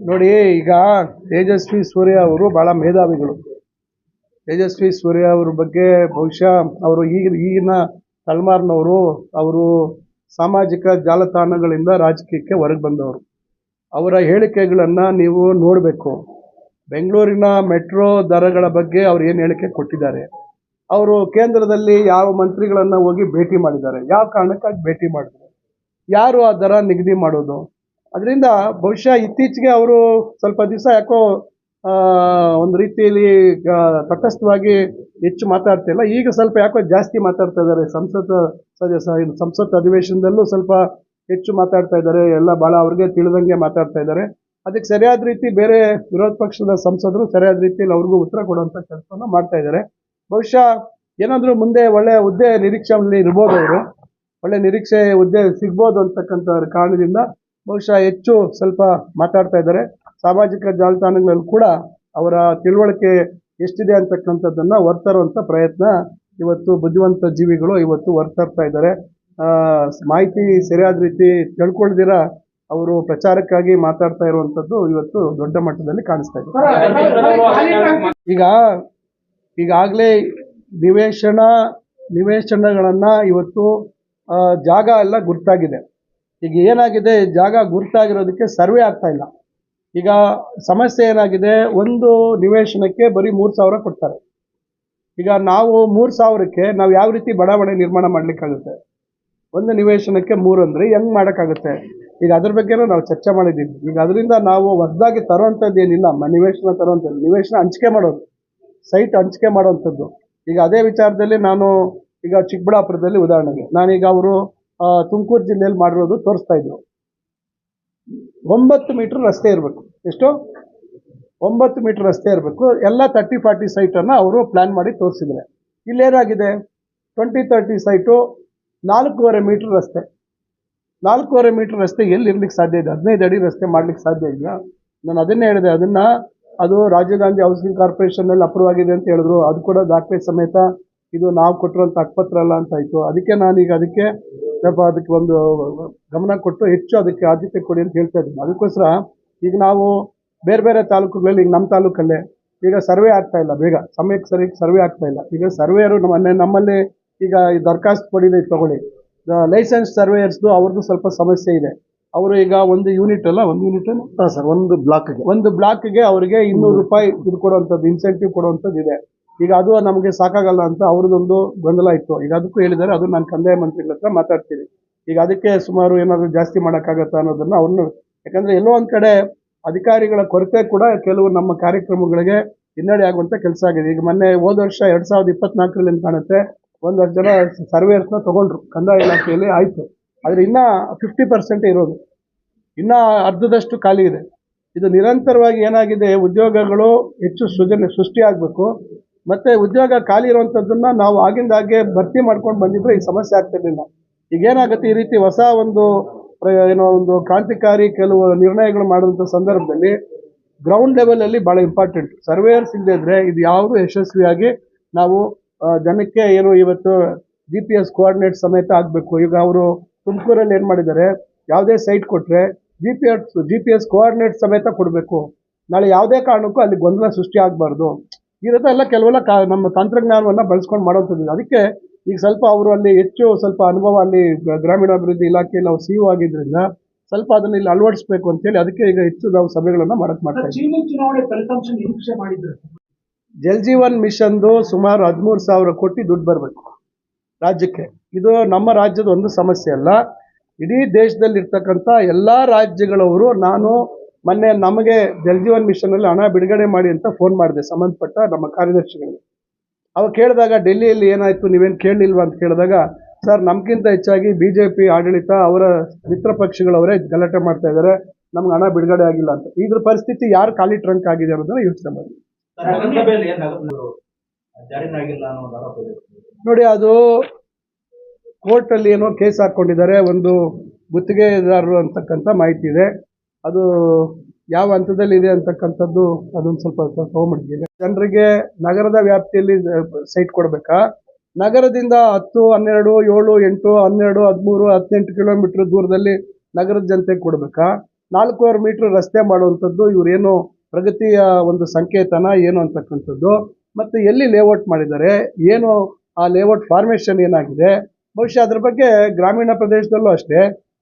ನೋಡಿ, ಈಗ ತೇಜಸ್ವಿ ಸೂರ್ಯ ಅವರು ಬಹಳ ಮೇಧಾವಿಗಳು. ತೇಜಸ್ವಿ ಸೂರ್ಯ ಅವ್ರ ಬಗ್ಗೆ ಬಹುಶಃ ಅವರು ಈಗಿನ ಈಗಿನ ತಲೆಮಾರಿನವರು ಅವರು ಸಾಮಾಜಿಕ ಜಾಲತಾಣಗಳಿಂದ ರಾಜಕೀಯಕ್ಕೆ ಹೊರಗೆ ಬಂದವರು. ಅವರ ಹೇಳಿಕೆಗಳನ್ನು ನೀವು ನೋಡಬೇಕು. ಬೆಂಗಳೂರಿನ ಮೆಟ್ರೋ ದರಗಳ ಬಗ್ಗೆ ಅವ್ರು ಏನು ಹೇಳಿಕೆ ಕೊಟ್ಟಿದ್ದಾರೆ. ಅವರು ಕೇಂದ್ರದಲ್ಲಿ ಯಾವ ಮಂತ್ರಿಗಳನ್ನು ಹೋಗಿ ಭೇಟಿ ಮಾಡಿದ್ದಾರೆ. ಯಾವ ಕಾರಣಕ್ಕಾಗಿ ಭೇಟಿ ಮಾಡಿದ್ದಾರೆ ಯಾರು ಆ ದರ ನಿಗದಿ ಮಾಡೋದು? ಅದರಿಂದ ಬಹುಶಃ ಇತ್ತೀಚೆಗೆ ಅವರು ಸ್ವಲ್ಪ ದಿವಸ ಯಾಕೋ ಒಂದು ರೀತಿಯಲ್ಲಿ ತಟಸ್ಥವಾಗಿ ಹೆಚ್ಚು ಮಾತಾಡ್ತಿಲ್ಲ ಈಗ ಸ್ವಲ್ಪ ಯಾಕೋ ಜಾಸ್ತಿ ಮಾತಾಡ್ತಾ ಇದ್ದಾರೆ. ಸಂಸತ್ ಸಂಸತ್ ಅಧಿವೇಶನದಲ್ಲೂ ಸ್ವಲ್ಪ ಹೆಚ್ಚು ಮಾತಾಡ್ತಾ ಇದ್ದಾರೆ. ಎಲ್ಲ ಭಾಳ ಅವ್ರಿಗೆ ತಿಳಿದಂಗೆ ಮಾತಾಡ್ತಾ ಇದ್ದಾರೆ. ಅದಕ್ಕೆ ಸರಿಯಾದ ರೀತಿ ಬೇರೆ ವಿರೋಧ ಪಕ್ಷದ ಸಂಸದರು ಸರಿಯಾದ ರೀತಿಯಲ್ಲಿ ಅವ್ರಿಗೂ ಉತ್ತರ ಕೊಡುವಂಥ ಕೆಲಸವನ್ನು ಮಾಡ್ತಾ ಇದ್ದಾರೆ. ಬಹುಶಃ ಏನಾದರೂ ಮುಂದೆ ಒಳ್ಳೆಯ ಹುದ್ದೆ ನಿರೀಕ್ಷೆಯಲ್ಲಿ ಇರ್ಬೋದು ಅವರು. ಒಳ್ಳೆ ನಿರೀಕ್ಷೆ ಹುದ್ದೆ ಸಿಗ್ಬೋದು ಅಂತಕ್ಕಂಥ ಕಾರಣದಿಂದ ಬಹುಶಃ ಹೆಚ್ಚು ಸ್ವಲ್ಪ ಮಾತಾಡ್ತಾ ಇದ್ದಾರೆ. ಸಾಮಾಜಿಕ ಜಾಲತಾಣಗಳಲ್ಲಿ ಕೂಡ ಅವರ ತಿಳುವಳಿಕೆ ಎಷ್ಟಿದೆ ಅಂತಕ್ಕಂಥದ್ದನ್ನು ಹೊರ್ತರುವಂಥ ಪ್ರಯತ್ನ ಇವತ್ತು ಬುದ್ಧಿವಂತ ಜೀವಿಗಳು ಇವತ್ತು ಹೊರ್ತರ್ತಾ ಇದ್ದಾರೆ. ಮಾಹಿತಿ ಸರಿಯಾದ ರೀತಿ ತಿಳ್ಕೊಳ್ದಿರ ಅವರು ಪ್ರಚಾರಕ್ಕಾಗಿ ಮಾತಾಡ್ತಾ ಇರುವಂಥದ್ದು ಇವತ್ತು ದೊಡ್ಡ ಮಟ್ಟದಲ್ಲಿ ಕಾಣಿಸ್ತಾ ಇದೆ. ಈಗ ಈಗಾಗಲೇ ನಿವೇಶನ, ನಿವೇಶನಗಳನ್ನು ಇವತ್ತು ಜಾಗ ಎಲ್ಲ ಗುರ್ತಾಗಿದೆ. ಈಗ ಏನಾಗಿದೆ? ಜಾಗ ಗುರುತಾಗಿರೋದಕ್ಕೆ ಸರ್ವೆ ಆಗ್ತಾ ಇಲ್ಲ. ಈಗ ಸಮಸ್ಯೆ ಏನಾಗಿದೆ? ಒಂದು ನಿವೇಶನಕ್ಕೆ ಬರೀ ಮೂರು ಸಾವಿರ ಕೊಡ್ತಾರೆ. ಈಗ ನಾವು ಮೂರು ಸಾವಿರಕ್ಕೆ ನಾವು ಯಾವ ರೀತಿ ಬಡಾವಣೆ ನಿರ್ಮಾಣ ಮಾಡಲಿಕ್ಕಾಗುತ್ತೆ? ಒಂದು ನಿವೇಶನಕ್ಕೆ ಮೂರು ಅಂದರೆ ಹೆಂಗ್ ಮಾಡೋಕ್ಕಾಗುತ್ತೆ? ಈಗ ಅದ್ರ ಬಗ್ಗೆನೂ ನಾವು ಚರ್ಚೆ ಮಾಡಿದ್ದೀವಿ. ಈಗ ಅದರಿಂದ ನಾವು ಹೊಸದಾಗಿ ತರೋವಂಥದ್ದು ಏನಿಲ್ಲ ನಿವೇಶನ ತರೋವಂಥದ್ದು ನಿವೇಶನ ಹಂಚಿಕೆ ಮಾಡೋದು. ಸೈಟ್ ಹಂಚಿಕೆ ಮಾಡೋವಂಥದ್ದು ಈಗ ಅದೇ ವಿಚಾರದಲ್ಲಿ ನಾನು ಈಗ ಚಿಕ್ಕಬಳ್ಳಾಪುರದಲ್ಲಿ ಉದಾಹರಣೆಗೆ. ನಾನೀಗ ಅವರು ತುಮಕೂರು ಜಿಲ್ಲೆಯಲ್ಲಿ ಮಾಡಿರೋದು ತೋರಿಸ್ತಾ ಇದ್ರು. ಒಂಬತ್ತು ಮೀಟರ್ ರಸ್ತೆ ಇರಬೇಕು. ಎಷ್ಟು? ಒಂಬತ್ತು ಮೀಟರ್ ರಸ್ತೆ ಇರಬೇಕು. ಎಲ್ಲ ತರ್ಟಿ ಫಾರ್ಟಿ ಸೈಟನ್ನು ಅವರು ಪ್ಲ್ಯಾನ್ ಮಾಡಿ ತೋರಿಸಿದ್ರೆ. ಇಲ್ಲೇನಾಗಿದೆ ಟ್ವೆಂಟಿ ತರ್ಟಿ ಸೈಟು ನಾಲ್ಕೂವರೆ ಮೀಟರ್ ರಸ್ತೆ. ನಾಲ್ಕೂವರೆ ಮೀಟರ್ ರಸ್ತೆ ಎಲ್ಲಿ ಇರ್ಲಿಕ್ಕೆ ಸಾಧ್ಯ ಇದೆ? ಹದಿನೈದು ಅಡಿ ರಸ್ತೆ ಮಾಡ್ಲಿಕ್ಕೆ ಸಾಧ್ಯ ಇಲ್ಲ ನಾನು ಅದನ್ನೇ ಹೇಳಿದೆ. ಅದನ್ನ ಅದು ರಾಜೀವ್ ಗಾಂಧಿ ಹೌಸಿಂಗ್ ಕಾರ್ಪೊರೇಷನ್ನಲ್ಲಿ ಅಪ್ರೂವ್ ಆಗಿದೆ ಅಂತ ಹೇಳಿದ್ರು. ಅದು ಕೂಡ ದಾಖಲೆ ಸಮೇತ ಇದು ನಾವು ಕೊಟ್ಟಿರೋಂಥ ಅಕ್ಪತ್ರ ಅಲ್ಲ ಅಂತ ಆಯಿತು. ಅದಕ್ಕೆ ನಾನೀಗ ಅದಕ್ಕೆ ಸ್ವಲ್ಪ ಅದಕ್ಕೆ ಒಂದು ಗಮನ ಕೊಟ್ಟು ಹೆಚ್ಚು ಅದಕ್ಕೆ ಆದ್ಯತೆ ಕೊಡಿ ಅಂತ ಹೇಳ್ತಾ ಇದ್ದೀನಿ. ಅದಕ್ಕೋಸ್ಕರ ಈಗ ನಾವು ಬೇರೆ ಬೇರೆ ತಾಲೂಕುಗಳಲ್ಲಿ ಈಗ ನಮ್ಮ ತಾಲೂಕಲ್ಲೇ ಈಗ ಸರ್ವೆ ಆಗ್ತಾ ಇಲ್ಲ ಬೇಗ. ಸಮಯಕ್ಕೆ ಸರಿ ಸರ್ವೆ ಆಗ್ತಾ ಇಲ್ಲ. ಈಗ ಸರ್ವೇಯರು ನಮ್ಮನ್ನೇ ನಮ್ಮಲ್ಲಿ ಈಗ ದರ್ಖಾಸ್ತು ಕೊಡಿದೆ ತಗೊಳ್ಳಿ. ಲೈಸೆನ್ಸ್ ಸರ್ವೇಯರ್ಸ್ದು ಅವ್ರದ್ದು ಸ್ವಲ್ಪ ಸಮಸ್ಯೆ ಇದೆ. ಅವರು ಈಗ ಒಂದು ಯೂನಿಟ್ ಅಲ್ಲ ಒಂದು ಯೂನಿಟ್ ಹಾಂ ಸರ್ ಒಂದು ಬ್ಲಾಕ್ಗೆ. ಒಂದು ಬ್ಲಾಕ್ಗೆ ಅವರಿಗೆ ಇನ್ನೂರು ರೂಪಾಯಿ ಇದು ಕೊಡುವಂಥದ್ದು ಇನ್ಸೆಂಟಿವ್ ಕೊಡುವಂಥದ್ದು ಇದೆ. ಈಗ ಅದು ನಮಗೆ ಸಾಕಾಗಲ್ಲ ಅಂತ ಅವ್ರದ್ದೊಂದು ಗೊಂದಲ ಇತ್ತು. ಈಗ ಅದಕ್ಕೂ ಹೇಳಿದ್ದಾರೆ, ಅದು ನಾನು ಕಂದಾಯ ಮಂತ್ರಿಗಳ ಹತ್ರ ಮಾತಾಡ್ತೀನಿ. ಈಗ ಅದಕ್ಕೆ ಸುಮಾರು ಏನಾದರೂ ಜಾಸ್ತಿ ಮಾಡೋಕ್ಕಾಗತ್ತಾ ಅನ್ನೋದನ್ನು ಅವ್ರನ್ನ, ಯಾಕಂದರೆ ಎಲ್ಲೋ ಒಂದು ಕಡೆ ಅಧಿಕಾರಿಗಳ ಕೊರತೆ ಕೂಡ ಕೆಲವು ನಮ್ಮ ಕಾರ್ಯಕ್ರಮಗಳಿಗೆ ಹಿನ್ನಡೆ ಆಗುವಂಥ ಕೆಲಸ ಆಗಿದೆ. ಈಗ ಮೊನ್ನೆ ಹೋದ ವರ್ಷ ಎರಡು ಸಾವಿರದ ಇಪ್ಪತ್ನಾಲ್ಕರಲ್ಲಿ ಕಾಣುತ್ತೆ, ಒಂದು ವರ್ಷ ಜನ ಸರ್ವೇಯರ್ಸ್ನ ತಗೊಂಡ್ರು, ಕಂದಾಯ ಇಲಾಖೆಯಲ್ಲಿ ಆಯಿತು. ಆದರೆ ಇನ್ನೂ ಫಿಫ್ಟಿ ಪರ್ಸೆಂಟ್ ಇರೋದು. ಇನ್ನೂ ಅರ್ಧದಷ್ಟು ಖಾಲಿ ಇದೆ. ಇದು ನಿರಂತರವಾಗಿ ಏನಾಗಿದೆ, ಉದ್ಯೋಗಗಳು ಹೆಚ್ಚು ಸೃಜನೆ, ಸೃಷ್ಟಿಯಾಗಬೇಕು. ಮತ್ತು ಉದ್ಯೋಗ ಖಾಲಿ ಇರುವಂಥದ್ದನ್ನ ನಾವು ಆಗಿಂದಾಗೆ ಭರ್ತಿ ಮಾಡ್ಕೊಂಡು ಬಂದಿದ್ರೆ ಈ ಸಮಸ್ಯೆ ಆಗ್ತಿರ್ಲಿಲ್ಲ. ಈಗ ಏನಾಗುತ್ತೆ ಈ ರೀತಿ ಹೊಸ ಒಂದು ಏನೋ ಒಂದು ಕ್ರಾಂತಿಕಾರಿ ಕೆಲವು ನಿರ್ಣಯಗಳು ಮಾಡುವಂಥ ಸಂದರ್ಭದಲ್ಲಿ ಗ್ರೌಂಡ್ ಲೆವೆಲಲ್ಲಿ ಭಾಳ ಇಂಪಾರ್ಟೆಂಟ್ ಸರ್ವೇಯರ್ಸ್ ಇಲ್ಲದೆ ಇದ್ರೆ ಇದು ಯಾವುದು ಯಶಸ್ವಿಯಾಗಿ ನಾವು ಜನಕ್ಕೆ ಏನು ಇವತ್ತು ಜಿ ಪಿ ಎಸ್ ಕೋಆರ್ಡಿನೇಟ್ ಸಮೇತ ಆಗಬೇಕು. ಈಗ ಅವರು ತುಮಕೂರಲ್ಲಿ ಏನು ಮಾಡಿದ್ದಾರೆ, ಯಾವುದೇ ಸೈಟ್ ಕೊಟ್ಟರೆ G P S G P S coordinate ಸಮೇತ ಕೊಡಬೇಕು. ನಾಳೆ ಯಾವುದೇ ಕಾರಣಕ್ಕೂ ಅಲ್ಲಿ ಗೊಂದಲ ಸೃಷ್ಟಿ ಆಗಬಾರ್ದು. ಇರೋದೆಲ್ಲ ಕೆಲವೆಲ್ಲ ಕ ನಮ್ಮ ತಂತ್ರಜ್ಞಾನವನ್ನು ಬಳಸ್ಕೊಂಡು ಮಾಡೋವಂಥದ್ದು ಅದಕ್ಕೆ ಈಗ ಸ್ವಲ್ಪ ಅವರು ಅಲ್ಲಿ ಹೆಚ್ಚು ಸ್ವಲ್ಪ ಅನುಭವ ಅಲ್ಲಿ ಗ್ರಾಮೀಣಾಭಿವೃದ್ಧಿ ಇಲಾಖೆಯಲ್ಲಿ ನಾವು ಸಿ ಆಗಿದ್ರಿಂದ ಸ್ವಲ್ಪ ಅದನ್ನ ಇಲ್ಲಿ ಅಳವಡಿಸ್ಬೇಕು ಅಂತೇಳಿ ಅದಕ್ಕೆ ಈಗ ಹೆಚ್ಚು ನಾವು ಸಭೆಗಳನ್ನು ಮಾಡಕ್ ಮಾಡ್ತಾ ಇದ್ದೀವಿ. ಜಲ್ ಜೀವನ್ ಮಿಷನ್ದು ಸುಮಾರು ಹದಿಮೂರು ಸಾವಿರ ಕೋಟಿ ದುಡ್ಡು ಬರಬೇಕು ರಾಜ್ಯಕ್ಕೆ. ಇದು ನಮ್ಮ ರಾಜ್ಯದ ಒಂದು ಸಮಸ್ಯೆ ಅಲ್ಲ. ಇಡೀ ದೇಶದಲ್ಲಿ ಇರ್ತಕ್ಕಂಥ ಎಲ್ಲ ರಾಜ್ಯಗಳವರು ನಾನು ಮೊನ್ನೆ ನಮಗೆ ಜಲ್ ಜೀವನ್ ಮಿಷನಲ್ಲಿ ಹಣ ಬಿಡುಗಡೆ ಮಾಡಿ ಅಂತ ಫೋನ್ ಮಾಡಿದೆ ಸಂಬಂಧಪಟ್ಟ ನಮ್ಮ ಕಾರ್ಯದರ್ಶಿಗಳಿಗೆ. ಅವಾಗ ಕೇಳಿದಾಗ ಡೆಲ್ಲಿಯಲ್ಲಿ ಏನಾಯಿತು? ನೀವೇನು ಕೇಳಲಿಲ್ವಾ? ಅಂತ ಕೇಳಿದಾಗ ಸರ್ ನಮಗಿಂತ ಹೆಚ್ಚಾಗಿ ಬಿ ಜೆ ಪಿ ಆಡಳಿತ ಅವರ ಮಿತ್ರ ಪಕ್ಷಗಳವರೇ ಗಲಾಟೆ ಮಾಡ್ತಾ ಇದ್ದಾರೆ ನಮ್ಗೆ ಹಣ ಬಿಡುಗಡೆ ಆಗಿಲ್ಲ ಅಂತ. ಇದ್ರ ಪರಿಸ್ಥಿತಿ ಯಾರು ಖಾಲಿ ಟ್ರಂಕ್ ಆಗಿದೆ ಅನ್ನೋದನ್ನ ಯೋಚನೆ ಮಾಡಿ. ನೋಡಿ? ಅದು ಕೋರ್ಟಲ್ಲಿ ಏನೋ ಕೇಸ್ ಹಾಕ್ಕೊಂಡಿದ್ದಾರೆ ಒಂದು ಗುತ್ತಿಗೆದಾರರು ಅಂತಕ್ಕಂಥ ಮಾಹಿತಿ ಇದೆ. ಅದು ಯಾವ ಹಂತದಲ್ಲಿ ಇದೆ ಅಂತಕ್ಕಂಥದ್ದು ಅದೊಂದು ಸ್ವಲ್ಪ ತಗೊಂಬಿಡ್ತೀವಿ ಜನರಿಗೆ ನಗರದ ವ್ಯಾಪ್ತಿಯಲ್ಲಿ ಸೈಟ್ ಕೊಡಬೇಕಾ? ನಗರದಿಂದ ಹತ್ತು, ಹನ್ನೆರಡು, ಏಳು, ಎಂಟು, ಹನ್ನೆರಡು, ಹದಿಮೂರು, ಹದಿನೆಂಟು ಕಿಲೋಮೀಟರ್ ದೂರದಲ್ಲಿ ನಗರದ ಜನತೆಗೆ ಕೊಡಬೇಕಾ? ನಾಲ್ಕೂವರೆ ಮೀಟರ್ ರಸ್ತೆ ಮಾಡುವಂಥದ್ದು ಇವರೇನು ಪ್ರಗತಿಯ ಒಂದು ಸಂಕೇತನ, ಏನು ಅಂತಕ್ಕಂಥದ್ದು? ಮತ್ತು ಎಲ್ಲಿ ಲೇಔಟ್ ಮಾಡಿದ್ದಾರೆ? ಏನು ಆ ಲೇಔಟ್ ಫಾರ್ಮೇಷನ್ ಏನಾಗಿದೆ? ಬಹುಶಃ ಅದ್ರ ಬಗ್ಗೆ ಗ್ರಾಮೀಣ ಪ್ರದೇಶದಲ್ಲೂ ಅಷ್ಟೇ.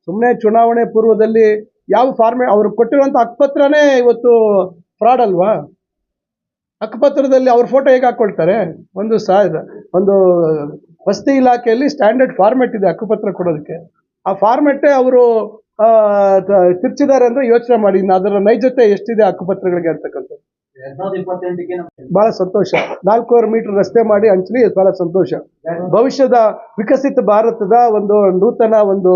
ಸುಮ್ಮನೆ ಚುನಾವಣೆ ಪೂರ್ವದಲ್ಲಿ ಯಾವ ಫಾರ್ಮೇ ಅವ್ರು ಕೊಟ್ಟಿರುವಂಥ ಹಕ್ಕುಪತ್ರನೇ ಇವತ್ತು ಫ್ರಾಡ್ ಅಲ್ವಾ? ಹಕ್ಕುಪತ್ರದಲ್ಲಿ ಅವ್ರ ಫೋಟೋ ಹೇಗೆ ಹಾಕ್ಕೊಳ್ತಾರೆ ಒಂದು ಸಾ ಒಂದು ವಸತಿ ಇಲಾಖೆಯಲ್ಲಿ ಸ್ಟ್ಯಾಂಡರ್ಡ್ ಫಾರ್ಮೆಟ್ ಇದೆ ಹಕ್ಕುಪತ್ರ ಕೊಡೋದಕ್ಕೆ. ಆ ಫಾರ್ಮೆಟ್ಟೇ ಅವರು ತಿರ್ಚಿದ್ದಾರೆ ಅಂದರೆ ಯೋಚನೆ ಮಾಡಿ. ಇನ್ನು ಅದರ ನೈಜತೆ ಎಷ್ಟಿದೆ ಹಕ್ಕುಪತ್ರಗಳಿಗೆ ಅಂತಕ್ಕಂಥದ್ದು. ಬಹಳ ಸಂತೋಷ. ನಾಲ್ಕೂವರೆ ಮೀಟರ್ ರಸ್ತೆ ಮಾಡಿ ಹಂಚಲಿ ಬಹಳ ಸಂತೋಷ. ಭವಿಷ್ಯದ ವಿಕಸಿತ ಭಾರತದ ಒಂದು ನೂತನ ಒಂದು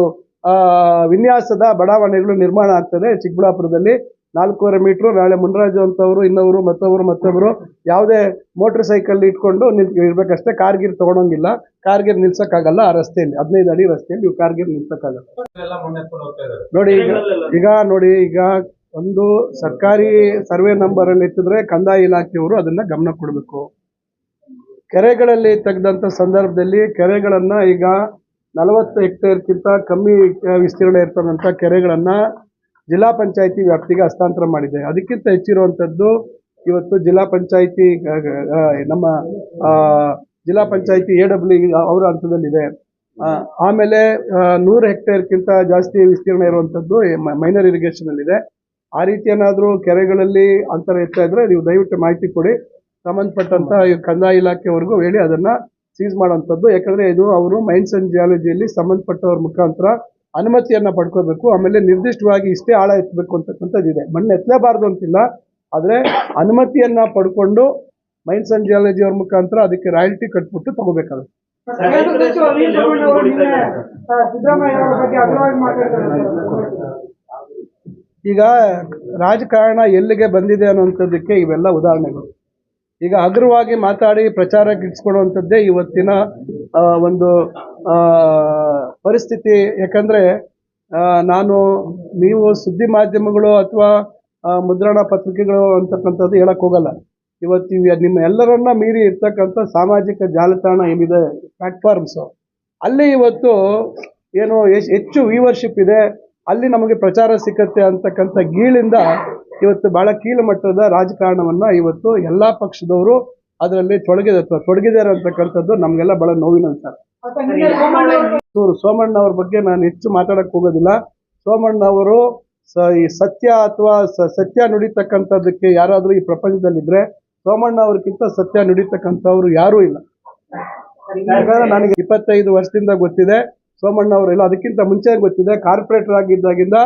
ವಿನ್ಯಾಸದ ಬಡಾವಣೆಗಳು ನಿರ್ಮಾಣ ಆಗ್ತದೆ. ಚಿಕ್ಕಬಳ್ಳಾಪುರದಲ್ಲಿ ನಾಲ್ಕೂವರೆ ಮೀಟ್ರು ನಾಳೆ ಮುನ್ರಾಜು ಅಂತವರು ಇನ್ನವರು ಮತ್ತೊಬ್ಬರು ಮತ್ತೊಬ್ಬರು ಯಾವುದೇ ಮೋಟ್ರ್ ಸೈಕಲ್ ಇಟ್ಕೊಂಡು ನಿಲ್ ಇರ್ಬೇಕಷ್ಟೇ. ಕಾರ್ಗಿರ್ ತೊಗೊಳಂಗಿಲ್ಲ ಕಾರ್ಗಿರ್ ನಿಲ್ಸಕ್ಕಾಗಲ್ಲ ಆ ರಸ್ತೆಯಲ್ಲಿ. ಹದಿನೈದು ಅಡಿ ರಸ್ತೆಯಲ್ಲಿ ನೀವು ಕಾರ್ಗಿರ್ ನಿಲ್ಸಕ್ಕಾಗಲ್ಲ. ನೋಡಿ ಈಗ ಈಗ ನೋಡಿ ಈಗ ಒಂದು ಸರ್ಕಾರಿ ಸರ್ವೆ ನಂಬರ್ ಅಲ್ಲಿ ಎತ್ತಿದ್ರೆ ಕಂದಾಯ ಇಲಾಖೆಯವರು ಅದನ್ನ ಗಮನ ಕೊಡಬೇಕು. ಕೆರೆಗಳಲ್ಲಿ ತೆಗೆದಂತ ಸಂದರ್ಭದಲ್ಲಿ ಕೆರೆಗಳನ್ನು ಈಗ ನಲವತ್ತು ಹೆಕ್ಟೇರ್ಗಿಂತ ಕಮ್ಮಿ ವಿಸ್ತೀರ್ಣ ಇರ್ತಕ್ಕಂಥ ಕೆರೆಗಳನ್ನ ಜಿಲ್ಲಾ ಪಂಚಾಯಿತಿ ವ್ಯಾಪ್ತಿಗೆ ಹಸ್ತಾಂತರ ಮಾಡಿದೆ. ಅದಕ್ಕಿಂತ ಹೆಚ್ಚಿರುವಂಥದ್ದು ಇವತ್ತು ಜಿಲ್ಲಾ ಪಂಚಾಯಿತಿ ನಮ್ಮ ಜಿಲ್ಲಾ ಪಂಚಾಯಿತಿ ಎ ಡಬ್ಲ್ಯೂ ಅವರ ಹಂತದಲ್ಲಿದೆ. ಆಮೇಲೆ ನೂರು ಹೆಕ್ಟೇರ್ಗಿಂತ ಜಾಸ್ತಿ ವಿಸ್ತೀರ್ಣ ಇರುವಂಥದ್ದು ಮೈನರ್ ಇರಿಗೇಷನ್ ಅಲ್ಲಿದೆ ಆ ರೀತಿ ಏನಾದರೂ ಕೆರೆಗಳಲ್ಲಿ ಅಂತರ ಇರ್ತಾ ನೀವು ದಯವಿಟ್ಟು ಮಾಹಿತಿ ಕೊಡಿ. ಸಂಬಂಧಪಟ್ಟಂತ ಈ ಕಂದಾಯ ಇಲಾಖೆವರೆಗೂ ಹೇಳಿ ಅದನ್ನ ಸೀಸ್ ಮಾಡುವಂಥದ್ದು. ಯಾಕಂದ್ರೆ ಇದು ಅವರು ಮೈನ್ಸ್ ಅಂಡ್ ಜಿಯಾಲಜಿಯಲ್ಲಿ ಸಂಬಂಧಪಟ್ಟವ್ರ ಮುಖಾಂತರ ಅನುಮತಿಯನ್ನ ಪಡ್ಕೋಬೇಕು. ಆಮೇಲೆ ನಿರ್ದಿಷ್ಟವಾಗಿ ಇಷ್ಟೇ ಆಳ ಎತ್ತಬೇಕು ಅಂತಕ್ಕಂಥದ್ದು ಇದೆ. ಮಣ್ಣು ಎತ್ತಲೇಬಾರ್ದು ಅಂತಿಲ್ಲ. ಆದ್ರೆ ಅನುಮತಿಯನ್ನ ಪಡ್ಕೊಂಡು ಮೈನ್ಸ್ ಅಂಡ್ ಜಿಯಾಲಜಿ ಅವ್ರ ಮುಖಾಂತರ ಅದಕ್ಕೆ ರಾಯಲ್ಟಿ ಕಟ್ಬಿಟ್ಟು ತಗೋಬೇಕಾಗುತ್ತೆ. ಈಗ ರಾಜಕಾರಣ ಎಲ್ಲಿಗೆ ಬಂದಿದೆ ಅನ್ನುವಂಥದ್ದಕ್ಕೆ ಇವೆಲ್ಲ ಉದಾಹರಣೆಗಳು. ಈಗ ಅಗ್ರವಾಗಿ ಮಾತಾಡಿ ಪ್ರಚಾರ ಇಟ್ಸ್ಕೊಡುವಂಥದ್ದೇ ಇವತ್ತಿನ ಒಂದು ಪರಿಸ್ಥಿತಿ. ಯಾಕಂದ್ರೆ ನಾನು, ನೀವು ಸುದ್ದಿ ಮಾಧ್ಯಮಗಳು ಅಥವಾ ಮುದ್ರಣ ಪತ್ರಿಕೆಗಳು ಅಂತಕ್ಕಂಥದ್ದು ಹೇಳಕ್ ಹೋಗಲ್ಲ. ಇವತ್ತು ಇವ್ ನಿಮ್ಮ ಎಲ್ಲರನ್ನ ಮೀರಿ ಇರ್ತಕ್ಕಂಥ ಸಾಮಾಜಿಕ ಜಾಲತಾಣ ಏನಿದೆ ಪ್ಲಾಟ್ಫಾರ್ಮ್ಸು ಅಲ್ಲಿ ಇವತ್ತು ಏನು ಹೆಚ್ಚು ವೀವರ್ಶಿಪ್ ಇದೆ. ಅಲ್ಲಿ ನಮಗೆ ಪ್ರಚಾರ ಸಿಕ್ಕತ್ತೆ ಅಂತಕ್ಕಂಥ ಗೀಳಿಂದ ಇವತ್ತು ಬಹಳ ಕೀಳು ಮಟ್ಟದ ರಾಜಕಾರಣವನ್ನ ಇವತ್ತು ಎಲ್ಲಾ ಪಕ್ಷದವರು ಅದರಲ್ಲಿ ತೊಡಗಿದೆ ತೊಡಗಿದ್ದಾರೆ ಅಂತಕ್ಕಂಥದ್ದು ನಮಗೆಲ್ಲ ಬಹಳ ನೋವಿನ ಸೋಮಣ್ಣ ಅವರು ಬಗ್ಗೆ ನಾನು ಹೆಚ್ಚು ಮಾತಾಡಕ್ ಹೋಗೋದಿಲ್ಲ. ಸೋಮಣ್ಣ ಅವರು ಈ ಸತ್ಯ ಅಥವಾ ಸತ್ಯ ನುಡಿತಕ್ಕಂಥದ್ದಕ್ಕೆ ಯಾರಾದರೂ ಈ ಪ್ರಪಂಚದಲ್ಲಿದ್ರೆ ಸೋಮಣ್ಣ ಅವ್ರಿಗಿಂತ ಸತ್ಯ ನುಡಿತಕ್ಕಂಥವ್ರು ಯಾರೂ ಇಲ್ಲ. ಯಾಕಂದ್ರೆ ನನಗೆ ಇಪ್ಪತ್ತೈದು ವರ್ಷದಿಂದ ಗೊತ್ತಿದೆ. ಸೋಮಣ್ಣ ಅವರೆಲ್ಲ ಅದಕ್ಕಿಂತ ಮುಂಚೆ ಗೊತ್ತಿದೆ ಕಾರ್ಪೊರೇಟರ್ ಆಗಿದ್ದಾಗಿಂದ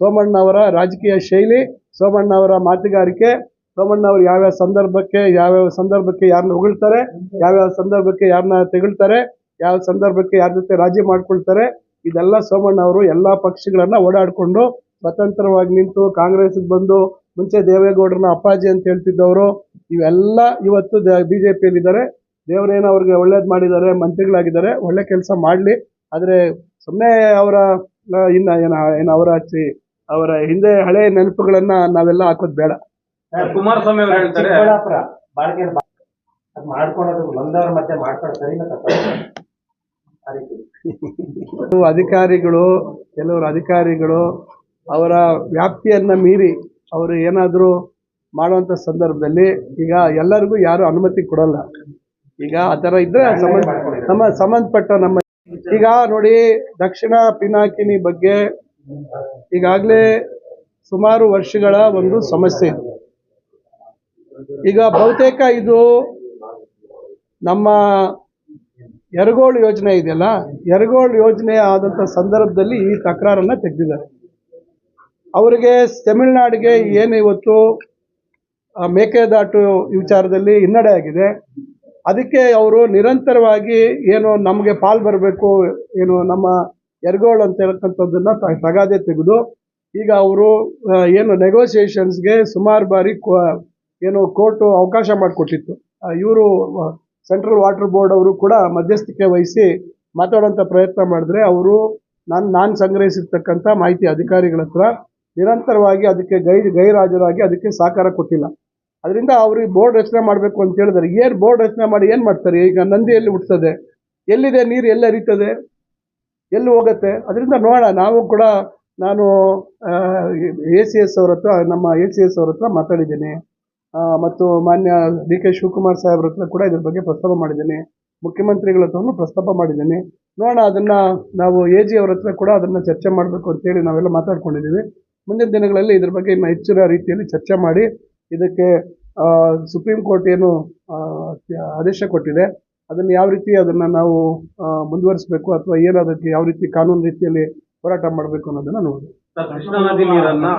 ಸೋಮಣ್ಣ ಅವರ ರಾಜಕೀಯ ಶೈಲಿ, ಸೋಮಣ್ಣ ಅವರ ಮಾತುಗಾರಿಕೆ, ಸೋಮಣ್ಣ ಅವರು ಯಾವ್ಯಾವ ಸಂದರ್ಭಕ್ಕೆ ಯಾವ್ಯಾವ ಸಂದರ್ಭಕ್ಕೆ ಯಾರನ್ನ ಹೊಗಳ್ತಾರೆ, ಯಾವ್ಯಾವ ಸಂದರ್ಭಕ್ಕೆ ಯಾರನ್ನ ತೆಗಳ್ತಾರೆ, ಯಾವ ಸಂದರ್ಭಕ್ಕೆ ಯಾರ ಜೊತೆ ರಾಜಿ ಮಾಡ್ಕೊಳ್ತಾರೆ, ಇದೆಲ್ಲ ಸೋಮಣ್ಣ ಅವರು ಎಲ್ಲಾ ಪಕ್ಷಗಳನ್ನ ಓಡಾಡ್ಕೊಂಡು ಸ್ವತಂತ್ರವಾಗಿ ನಿಂತು ಕಾಂಗ್ರೆಸ್ಗೆ ಬಂದು ಮುಂಚೆ ದೇವೇಗೌಡರನ್ನ ಅಪ್ಪಾಜಿ ಅಂತ ಹೇಳ್ತಿದ್ದವರು, ಇವೆಲ್ಲ ಇವತ್ತು ಬಿಜೆಪಿಯಲ್ಲಿದ್ದಾರೆ. ದೇವರೇನೋ ಅವ್ರಿಗೆ ಒಳ್ಳೇದು ಮಾಡಿದ್ದಾರೆ, ಮಂತ್ರಿಗಳಾಗಿದ್ದಾರೆ, ಒಳ್ಳೆ ಕೆಲಸ ಮಾಡಲಿ. ಆದರೆ ಸುಮ್ಮನೆ ಅವರ ಇನ್ನ ಏನ ಏನ ಅವರ ಹಚ್ಚಿ ಅವರ ಹಿಂದೆ ಹಳೆ ನೆನಪುಗಳನ್ನ ನಾವೆಲ್ಲ ಹಾಕೋದು ಬೇಡ. ಕುಮಾರಸ್ವಾಮಿ ಅವರು ಹೇಳ್ತಾರೆ. ಚಿಕ್ಕಬಳ್ಳಾಪುರ ಬಾಡಿಗೆ ಸರಿನ ಕೆಲವು ಅಧಿಕಾರಿಗಳು ಕೆಲವರು ಅಧಿಕಾರಿಗಳು ಅವರ ವ್ಯಾಪ್ತಿಯನ್ನ ಮೀರಿ ಅವರು ಏನಾದರೂ ಮಾಡುವಂತ ಸಂದರ್ಭದಲ್ಲಿ ಈಗ ಎಲ್ಲರಿಗೂ ಯಾರು ಅನುಮತಿ ಕೊಡಲ್ಲ. ಈಗ ಆ ಥರ ಇದ್ರೆ ಸಂಬಂಧ ನಮ್ಮ ಸಂಬಂಧಪಟ್ಟ ನಮ್ಮ ಈಗ ನೋಡಿ ದಕ್ಷಿಣ ಪಿನಾಕಿನಿ ಬಗ್ಗೆ ಈಗಾಗಲೇ ಸುಮಾರು ವರ್ಷಗಳ ಒಂದು ಸಮಸ್ಯೆ ಇದೆ. ಈಗ ಬಹುತೇಕ ಇದು ನಮ್ಮ ಎರಗೋಳ್ ಯೋಜನೆ ಇದೆಯಲ್ಲ ಎರಗೋಳ್ ಯೋಜನೆ ಆದಂಥ ಸಂದರ್ಭದಲ್ಲಿ ಈ ತಕರಾರನ್ನ ತೆಗೆದಿದ್ದಾರೆ. ಅವರಿಗೆ ತಮಿಳುನಾಡಿಗೆ ಏನು ಇವತ್ತು ಮೇಕೆದಾಟು ವಿಚಾರದಲ್ಲಿ ಹಿನ್ನಡೆ ಆಗಿದೆ. ಅದಕ್ಕೆ ಅವರು ನಿರಂತರವಾಗಿ ಏನು ನಮಗೆ ಪಾಲ್ ಬರಬೇಕು, ಏನು ನಮ್ಮ ಎರಗೋಳು ಅಂತ ಹೇಳ್ತಕ್ಕಂಥದ್ದನ್ನು ತಗಾದೆ ತೆಗೆದು, ಈಗ ಅವರು ಏನು ನೆಗೋಸಿಯೇಷನ್ಸ್ಗೆ ಸುಮಾರು ಬಾರಿ ಏನು ಕೋರ್ಟು ಅವಕಾಶ ಮಾಡಿಕೊಟ್ಟಿತ್ತು. ಇವರು ಸೆಂಟ್ರಲ್ ವಾಟರ್ ಬೋರ್ಡ್ ಅವರು ಕೂಡ ಮಧ್ಯಸ್ಥಿಕೆ ವಹಿಸಿ ಮಾತಾಡುವಂಥ ಪ್ರಯತ್ನ ಮಾಡಿದ್ರೆ ಅವರು ನಾನು ನಾನು ಸಂಗ್ರಹಿಸಿರ್ತಕ್ಕಂಥ ಮಾಹಿತಿ ಅಧಿಕಾರಿಗಳ ಹತ್ರ ನಿರಂತರವಾಗಿ ಅದಕ್ಕೆ ಗೈ ಗೈರಾಜರಾಗಿ ಅದಕ್ಕೆ ಸಹಕಾರ ಕೊಟ್ಟಿಲ್ಲ. ಅದರಿಂದ ಅವ್ರಿಗೆ ಬೋರ್ಡ್ ರಚನೆ ಮಾಡಬೇಕು ಅಂತ ಹೇಳಿದ್ರೆ. ಏನು ಬೋರ್ಡ್ ರಚನೆ ಮಾಡಿ ಏನು ಮಾಡ್ತಾರೆ? ಈಗ ನಂದಿ ಎಲ್ಲಿ ಹುಟ್ತದೆ ಎಲ್ಲಿದೆ ನೀರು ಎಲ್ಲಿ ಹರಿತದೆ? ಎಲ್ಲಿ ಹೋಗುತ್ತೆ? ಅದರಿಂದ ನೋಡೋಣ. ನಾವು ಕೂಡ ನಾನು ಎ ಸಿ ಎಸ್ ಅವ್ರ ಹತ್ರ, ನಮ್ಮ ಎ ಸಿ ಎಸ್ ಅವ್ರ ಹತ್ರ ಮಾತಾಡಿದ್ದೀನಿ. ಮತ್ತು ಮಾನ್ಯ ಡಿ ಕೆ ಶಿವಕುಮಾರ್ ಸಾಹೇಬ್ರ ಹತ್ರ ಕೂಡ ಇದ್ರ ಬಗ್ಗೆ ಪ್ರಸ್ತಾಪ ಮಾಡಿದ್ದೀನಿ. ಮುಖ್ಯಮಂತ್ರಿಗಳ ಹತ್ರನೂ ಪ್ರಸ್ತಾಪ ಮಾಡಿದ್ದೀನಿ. ನೋಡೋಣ, ಅದನ್ನು ನಾವು ಎ ಜಿ ಅವ್ರ ಹತ್ರ ಕೂಡ ಅದನ್ನು ಚರ್ಚೆ ಮಾಡಬೇಕು ಅಂತೇಳಿ ನಾವೆಲ್ಲ ಮಾತಾಡ್ಕೊಂಡಿದ್ದೀವಿ. ಮುಂದಿನ ದಿನಗಳಲ್ಲಿ ಇದ್ರ ಬಗ್ಗೆ ಇನ್ನು ಹೆಚ್ಚಿನ ರೀತಿಯಲ್ಲಿ ಚರ್ಚೆ ಮಾಡಿ ಇದಕ್ಕೆ ಸುಪ್ರೀಂ ಕೋರ್ಟ್ ಏನು ಆದೇಶ ಕೊಟ್ಟಿದೆ. ಅದನ್ನು ಯಾವ ರೀತಿ ಅದನ್ನು ನಾವು ಮುಂದುವರಿಸಬೇಕು ಅಥವಾ ಏನು ಅದಕ್ಕೆ ಯಾವ ರೀತಿ ಕಾನೂನು ರೀತಿಯಲ್ಲಿ ಹೋರಾಟ ಮಾಡಬೇಕು ಅನ್ನೋದನ್ನು ನೋಡಬೇಕು.